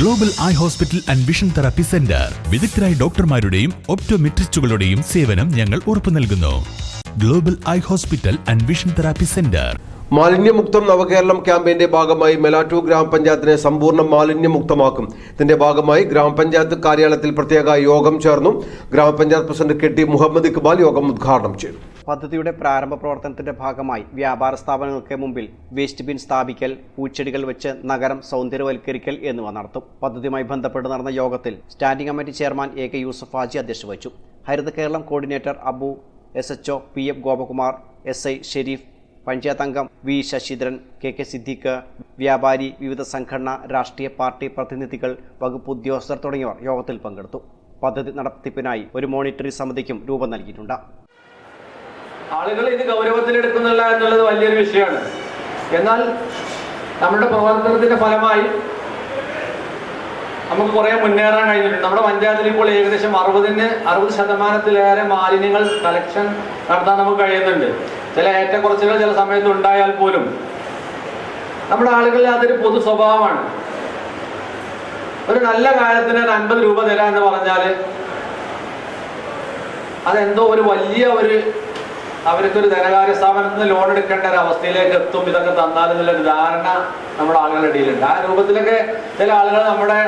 Global eye hospital and vision therapy centre വിദഗ്ധരായ ഡോക്ടർമാരുടെയും ഒപ്റ്റോമെട്രിസ്റ്റുകളുടെയും സേവനം ഞങ്ങൾ ഉറപ്പു നൽകുന്നു. Global eye hospital and vision therapy centre മാലിന്യമുക്തം നവകേരളം ക്യാമ്പയിന്റെ ഭാഗമായി മെലാറ്റൂർ ഗ്രാമപഞ്ചായത്തിനെ സമ്പൂർണ മാലിന്യമുക്തമാക്കും. ഇതിന്റെ ഭാഗമായി ഗ്രാമപഞ്ചായത്ത് കാര്യാലയത്തിൽ പ്രത്യേക യോഗം ചേർന്നു. ഗ്രാമപഞ്ചായത്ത് president K T Muhammad Iqbal യോഗം ഉദ്ഘാടനം ചെയ്തു. പദ്ധതിയുടെ പ്രാരംഭ പ്രവർത്തനത്തിന്റെ ഭാഗമായി വ്യാപാര സ്ഥാപനങ്ങൾക്ക് മുമ്പിൽ വേസ്റ്റ് ബിൻ സ്ഥാപിക്കൽ പൂച്ചെടികൾ വെച്ച് നഗരം സൗന്ദര്യവൽക്കരിക്കൽ എന്നിവ നടത്തും. പദ്ധതിയുമായി ബന്ധപ്പെട്ട് നടന്ന യോഗത്തിൽ standing committee chairman A K Yusuf Haji അധ്യക്ഷത വഹിച്ചു Haritha Keralam coordinator Abu S H O P F Gopakumar S I Sharif panchayat അംഗം V Sasidharan K K Siddique വ്യാപാരി വിവിധ സംഘടന രാഷ്ട്രീയ പാർട്ടി പ്രതിനിധികൾ വകുപ്പ് ഉദ്യോഗസ്ഥർ തുടങ്ങിയവർ യോഗത്തിൽ പങ്കെടുത്തു. പദ്ധതി നടത്തിപ്പിനായി ഒരു മോണിറ്ററി സമിതിക്കും രൂപം നൽകിയിട്ടുണ്ട്. ആളുകൾ ഇത് ഗൗരവത്തിലെടുക്കുന്നില്ല എന്നുള്ളത് വലിയൊരു വിഷയമാണ്. എന്നാൽ നമ്മുടെ പ്രവർത്തനത്തിന്റെ ഫലമായി നമുക്ക് കുറെ മുന്നേറാൻ കഴിഞ്ഞിട്ടുണ്ട്. നമ്മുടെ പഞ്ചായത്തിൽ ഇപ്പോൾ ഏകദേശം അറുപതിന് അറുപത് ശതമാനത്തിലേറെ മാലിന്യങ്ങൾ കളക്ഷൻ നടത്താൻ നമുക്ക് കഴിയുന്നുണ്ട്. ചില ഏറ്റക്കുറച്ചുകൾ ചില സമയത്ത് ഉണ്ടായാൽ പോലും നമ്മുടെ ആളുകളിൽ അതൊരു പൊതു സ്വഭാവമാണ്. ഒരു നല്ല കാര്യത്തിന് ഒരു അൻപത് രൂപ തരാ എന്ന് പറഞ്ഞാൽ അതെന്തോ ഒരു വലിയ ഒരു അവർക്കൊരു ധനകാര്യ സ്ഥാപനത്തിൽ നിന്ന് ലോൺ എടുക്കേണ്ട ഒരു അവസ്ഥയിലേക്ക് എത്തും. ഇതൊക്കെ തന്നാൽ എന്നുള്ളൊരു ധാരണ നമ്മുടെ ആളുകളുടെ ഇടയിലുണ്ട്. ആ രൂപത്തിലൊക്കെ ചില ആളുകൾ നമ്മുടെ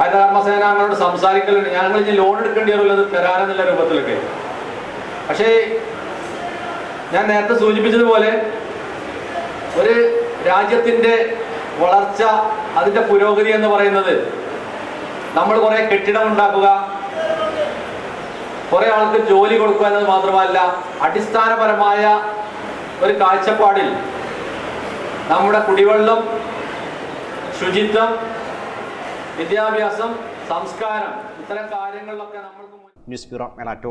ഹരിതകർമ്മസേന നമ്മളോട് സംസാരിക്കലുണ്ട്. ഞങ്ങൾ ഇനി ലോൺ എടുക്കേണ്ടി വരുള്ളത് തരാനെന്നുള്ള രൂപത്തിലൊക്കെ. പക്ഷേ ഞാൻ നേരത്തെ സൂചിപ്പിച്ചതുപോലെ ഒരു രാജ്യത്തിന്റെ വളർച്ച അതിന്റെ പുരോഗതി എന്ന് പറയുന്നത് നമ്മൾ കുറേ കെട്ടിടം ഉണ്ടാക്കുക കുറെ ആൾക്ക് ജോലി കൊടുക്കുക എന്നത് മാത്രമല്ല അടിസ്ഥാനപരമായ ഒരു കാഴ്ചപ്പാടിൽ നമ്മുടെ കുടിവെള്ളം ശുചിത്വം വിദ്യാഭ്യാസം സംസ്കാരം ഇത്തരം കാര്യങ്ങളിലൊക്കെ നമ്മൾക്ക് ന്യൂസ്